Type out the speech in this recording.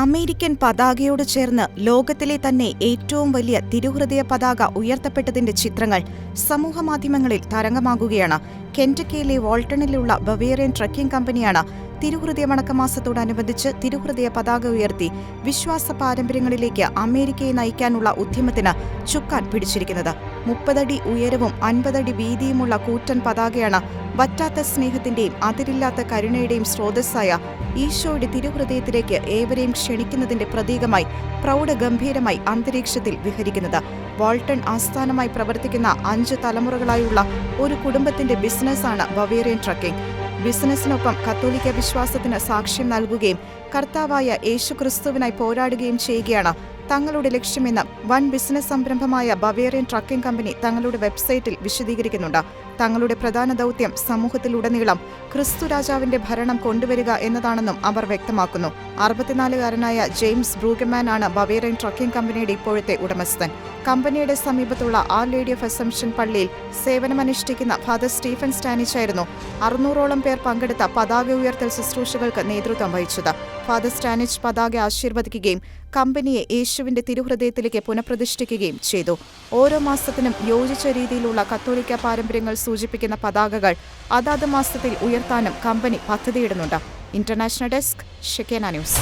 American പതാകയോട് ചേർന്ന് ലോകത്തിലെ തന്നെ ഏറ്റവും വലിയ തിരുഹൃദയ പതാക ഉയർത്തപ്പെട്ടതിന്റെ ചിത്രങ്ങൾ സമൂഹമാധ്യമങ്ങളിൽ തരംഗമാകുകയാണ്. കെന്റക്കയിലെ വോൾട്ടണിലുള്ള ബവേറിയൻ ട്രക്കിംഗ് കമ്പനിയാണ് തിരുഹൃദയ വണക്കമാസത്തോടനുബന്ധിച്ച് തിരുഹൃദയ പതാക ഉയർത്തി വിശ്വാസ പാരമ്പര്യങ്ങളിലേക്ക് അമേരിക്കയെ നയിക്കാനുള്ള ഉദ്യമത്തിന് ചുക്കാൻ പിടിച്ചിരിക്കുന്നത്. മുപ്പതടി ഉയരവും അൻപതടി വീതിയുമുള്ള കൂറ്റൻ പതാകയാണ് വറ്റാത്ത സ്നേഹത്തിന്റെയും അതിരില്ലാത്ത കരുണയുടെയും സ്രോതസ്സായ ഈശോയുടെ തിരുഹൃദയത്തിലേക്ക് ഏവരെയും ക്ഷണിക്കുന്നതിന്റെ പ്രതീകമായി പ്രൗഢഗംഭീരമായി അന്തരീക്ഷത്തിൽ വിഹരിക്കുന്നത്. വാൾട്ടൺ ആസ്ഥാനമായി പ്രവർത്തിക്കുന്ന അഞ്ച് തലമുറകളായുള്ള ഒരു കുടുംബത്തിന്റെ ബിസിനസ്സാണ് ബവേറിയൻ ട്രക്കിംഗ്. ബിസിനസ്സിനൊപ്പം കത്തോലിക്ക വിശ്വാസത്തിന് സാക്ഷ്യം നൽകുകയും കർത്താവായ യേശുക്രിസ്തുവിനായി പോരാടുകയും ചെയ്യുകയാണ് തങ്ങളുടെ ലക്ഷ്യമെന്ന് വൻ ബിസിനസ് സംരംഭമായ ബവേറിയൻ ട്രക്കിംഗ് കമ്പനി തങ്ങളുടെ വെബ്സൈറ്റിൽ വിശദീകരിക്കുന്നുണ്ട്. തങ്ങളുടെ പ്രധാന ദൗത്യം സമൂഹത്തിലുടനീളം ക്രിസ്തു രാജാവിന്റെ ഭരണം കൊണ്ടുവരിക എന്നതാണെന്നും അവർ വ്യക്തമാക്കുന്നു. അറുപത്തിനാലുകാരനായ ജെയിംസ് ബ്രൂഗമാൻ ആണ് ബവേറിയൻ ട്രക്കിംഗ് കമ്പനിയുടെ ഇപ്പോഴത്തെ ഉടമസ്ഥൻ. കമ്പനിയുടെ സമീപത്തുള്ള ആർ ലേഡി ഓഫ് അസംഷൻ പള്ളിയിൽ സേവനമനുഷ്ഠിക്കുന്ന ഫാദർ സ്റ്റീഫൻ സ്റ്റാനിച്ച് ആയിരുന്നു അറുന്നൂറോളം പേർ പങ്കെടുത്ത പതാക ഉയർത്തൽ ശുശ്രൂഷകൾക്ക് നേതൃത്വം വഹിച്ചത്. ഫാദർ സ്റ്റാനിച്ച് പതാക ആശീർവദിക്കുകയും കമ്പനിയെ യേശുവിന്റെ തിരുഹൃദയത്തിലേക്ക് പുനഃപ്രതിഷ്ഠിക്കുകയും ചെയ്തു. ഓരോ മാസത്തിനും യോജിച്ച രീതിയിലുള്ള കത്തോലിക്ക പാരമ്പര്യങ്ങൾ സൂചിപ്പിക്കുന്ന പതാകകൾ അതാത് മാസത്തിൽ ഉയർത്താനും company പദ്ധതിയിടുന്നുണ്ട്. International desk Shekinah news.